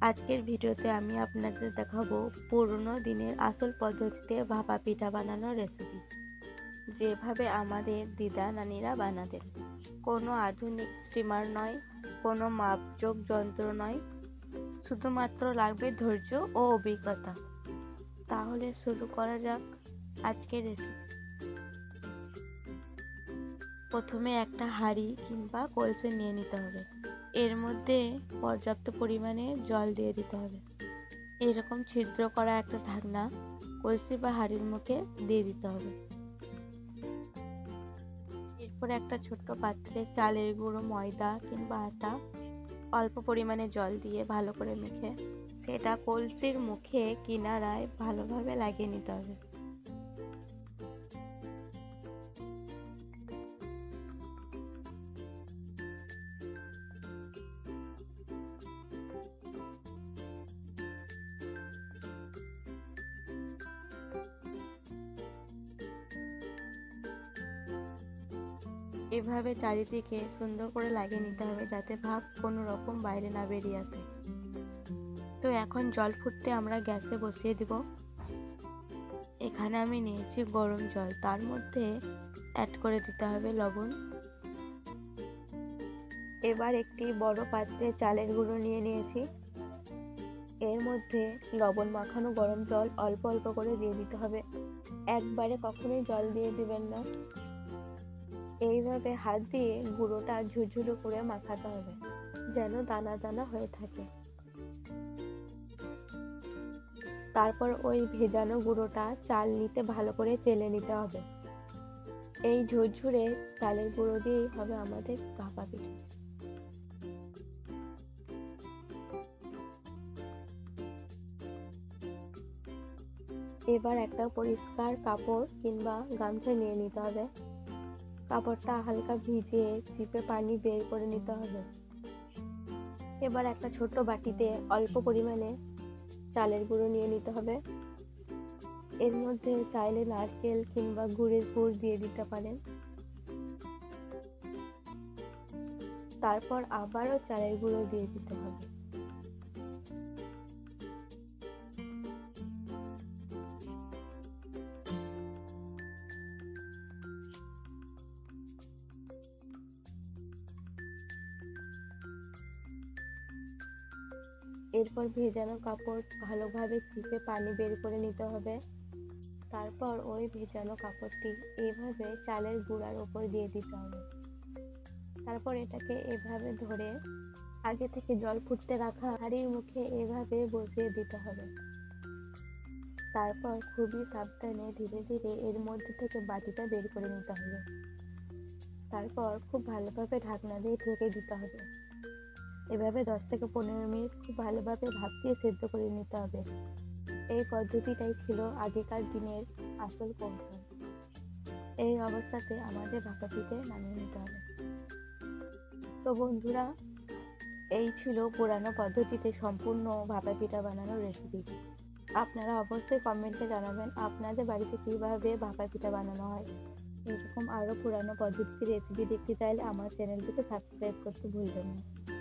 আজকের ভিডিওতে আমি আপনাদের দেখাবো পুরনো দিনের আসল পদ্ধতিতে ভাপা পিঠা বানানোর রেসিপি যেভাবে আমাদের দিদা নানিরা বানাতেন। কোনো আধুনিক স্টিমার নয়, কোনো মাপযোগ যন্ত্র নয়। শুধুমাত্র লাগবে ধৈর্য ও অভিজ্ঞতা। তাহলে শুরু করা যাক আজকের রেসিপি প্রথমে একটা হাঁড়ি কিংবা কলসে নিয়ে নিতে হবে। এর মধ্যে পর্যাপ্ত পরিমাণে জল দিয়ে দিতে হবে। এরকম ছিদ্র করা একটা ঢাকনা কলসি বা হাঁড়ির মুখে দিয়ে দিতে হবে। এরপর একটা ছোট্ট পাত্রে চালের গুঁড়ো, ময়দা কিংবা আটা অল্প পরিমাণে জল দিয়ে ভালো করে মেখে, সেটা কলসির মুখে, কিনারায় ভালোভাবে লাগিয়ে নিতে হবে। এভাবে চারিদিকে সুন্দর করে লাগিয়ে নিতে হবে যাতে ভাব কোনো রকম বাইরে না বেরিয়ে আসে। তো এখন জল ফুটতে আমরা গ্যাসে বসিয়ে দিব। এখানে আমি নিয়েছি গরম জল, তার মধ্যে অ্যাড করে দিতে হবে লবণ। এবার একটি বড় পাত্রে চালের গুঁড়ো নিয়ে নিয়েছি। এর মধ্যে লবণ মাখানো গরম জল অল্প অল্প করে দিয়ে দিতে হবে। একবারে কখনোই জল দিয়ে দিবেন না। এইভাবে হাত দিয়ে গুঁড়োটা ঝুরঝুরো করে মাখাতে হবে, যেন দানা দানা হয়ে থাকে। তারপর ওই ভেজানো গুঁড়োটা চাল নিতে ভালো করে চেলে নিতে হবে। এই ঝুরঝুরে চালের গুঁড়ো দিয়েই হবে আমাদের ভাপা পিঠা। এবার একটা পরিষ্কার কাপড় কিংবা গামছা নিয়ে নিতে হবে। কাপড়টা হালকা ভিজিয়ে চিপে পানি বের করে নিতে হবে। এবার একটা ছোট বাটিতে অল্প পরিমাণে চালের গুঁড়ো নিয়ে নিতে হবে। এর মধ্যে চাইলে নারকেল কিংবা গুড়ের গুড় দিয়ে দিতে পারেন। তারপর আবারও চালের গুঁড়ো দিয়ে দিতে হবে। এরপর ভেজানো কাপড় ভালোভাবে চিপে পানি বের করে নিতে হবে। তারপর ওই ভেজানো কাপড়টি এভাবে চালের গুঁড়ার ওপর দিয়ে দিতে হবে। তারপর এটাকে এভাবে ধরে আগে থেকে জল ফুটতে রাখা হাঁড়ির মুখে এভাবে বসিয়ে দিতে হবে। তারপর খুবই সাবধানে ধীরে ধীরে এর মধ্যে থেকে বাটিটা বের করে নিতে হবে। তারপর খুব ভালোভাবে ঢাকনা দিয়ে ঢেকে দিতে হবে। এভাবে দশ থেকে পনেরো মিনিট খুব ভালোভাবে ভাপ দিয়ে সেদ্ধ করে নিতে হবে। এই পদ্ধতিটাই ছিল আগেকার দিনের আসল কৌশল। এই অবস্থাতে আমাদের ভাপা পিঠে নামিয়ে নিতে হবে। তো বন্ধুরা, এই ছিল পুরানো পদ্ধতিতে সম্পূর্ণ ভাপা পিঠা বানানোর রেসিপি আপনারা অবশ্যই কমেন্টে জানাবেন, আপনাদের বাড়িতে কীভাবে ভাপা পিঠা বানানো হয়? এরকম আরও পুরানো পদ্ধতির রেসিপি দেখতে চাইলে আমার চ্যানেলটিকে সাবস্ক্রাইব করতে ভুলবেন না।